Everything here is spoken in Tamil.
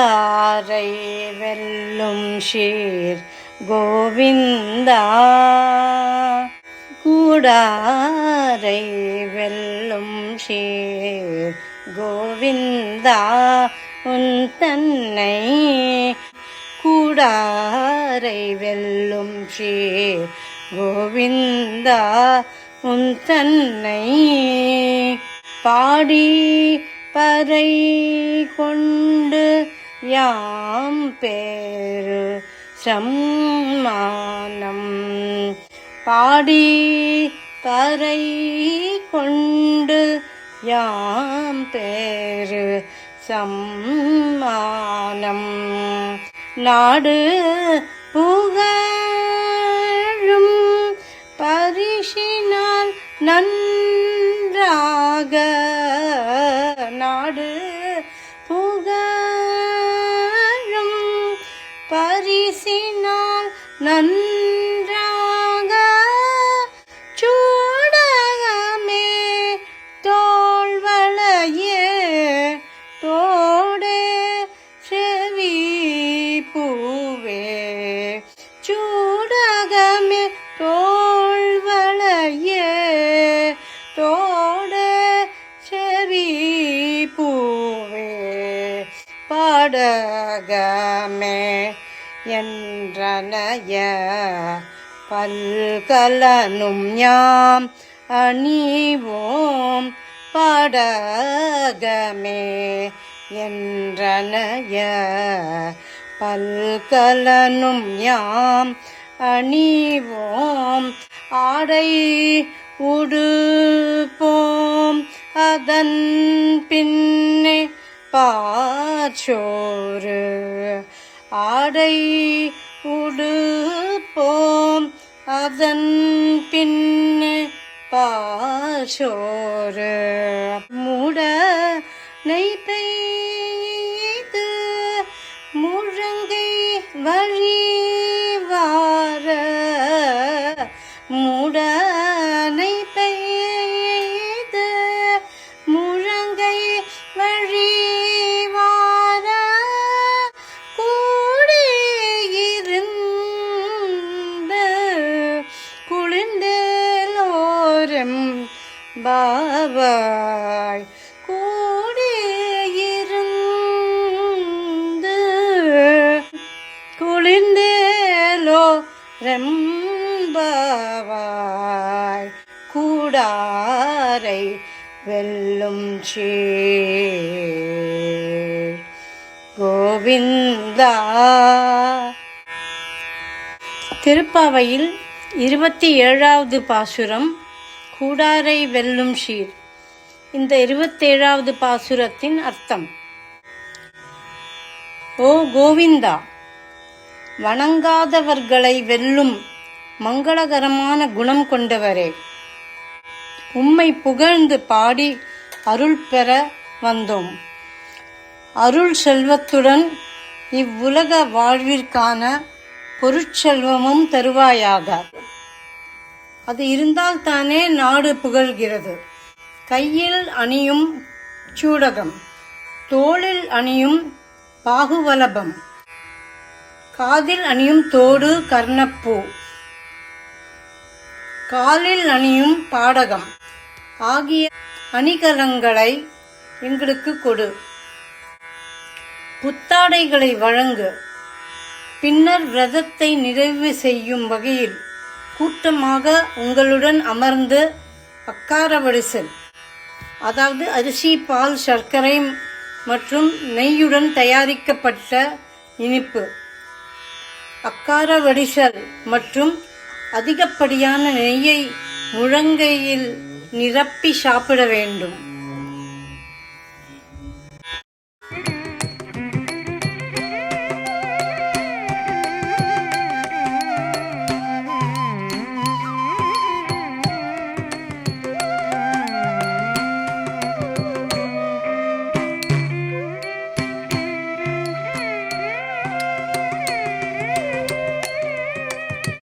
கூடாரை வெல்லும் ஷீர் கோவிந்தா. கூடாரை வெல்லும் ஷீர் கோவிந்தா. உன் தன்னை கூடாரை வெல்லும் ஷீர் கோவிந்தா. உன் தன்னை பாடி பறை கொண்டு யாம் பேரு சம்மானம். பாடி பறை கொண்டு யாம் பேரு சம்மானம். நாடு புகழும் பரிசினால் நன் பேசினால் நன்றாக சூடகமே தோல்வளையே தோடே செவி பூவே சூடகமே தோல்வளையே தோடே செவி பூவே படகமே என்றனைய பல்கலனும் யாம் அணிவோம் படகமே என்றனைய பல்கலனும் யாம் அணிவோம் ஆடை உடுப்போம் அதன் பின்னே பாச்சோறு ஆடை உடுப்போம். அதன் பின்னே பாச்சோறு மூட நெய் பெய்து முழங்கை வழி பாவாய் கூடியிருந்து குளிர்ந்தேலோ ரெம்பாவாய் கூடாரை வெல்லும் சீர். கோவிந்தா. திருப்பாவையில் இருபத்தி ஏழாவது பாசுரம் கூடாரை வெல்லும் ஷீர் இந்த இருபத்தேழாவது பாசுரத்தின் அர்த்தம். ஓ கோவிந்தா வணங்காதவர்களை வெல்லும் மங்களகரமான குணம் கொண்டவரே. உம்மை புகழ்ந்து பாடி அருள் பெற வந்தோம். அருள் செல்வத்துடன் இவ்வுலக வாழ்விற்கான பொருட்செல்வமும் தருவாயாக. அது இருந்தால் தானே நாடு புகழ்கிறது. கையில் அணியும் சூடகம் தோளில் அணியும் பாகுவலபம். காதில் அணியும் தோடு கர்ணப்பூ. காலில் அணியும் பாடகம். ஆகிய அணிகலங்களை எங்களுக்கு கொடு. புத்தாடைகளை வழங்கு. பின்னர் விரதத்தை நிறைவு செய்யும் வகையில் கூட்டமாக உங்களுடன் அமர்ந்து அக்கார வடிசல் அதாவது அரிசி பால் சர்க்கரை மற்றும் நெய்யுடன் தயாரிக்கப்பட்ட இனிப்பு அக்கார வடிசல் மற்றும் அதிகப்படியான நெய்யை முழங்கையில் நிரப்பி சாப்பிட வேண்டும்.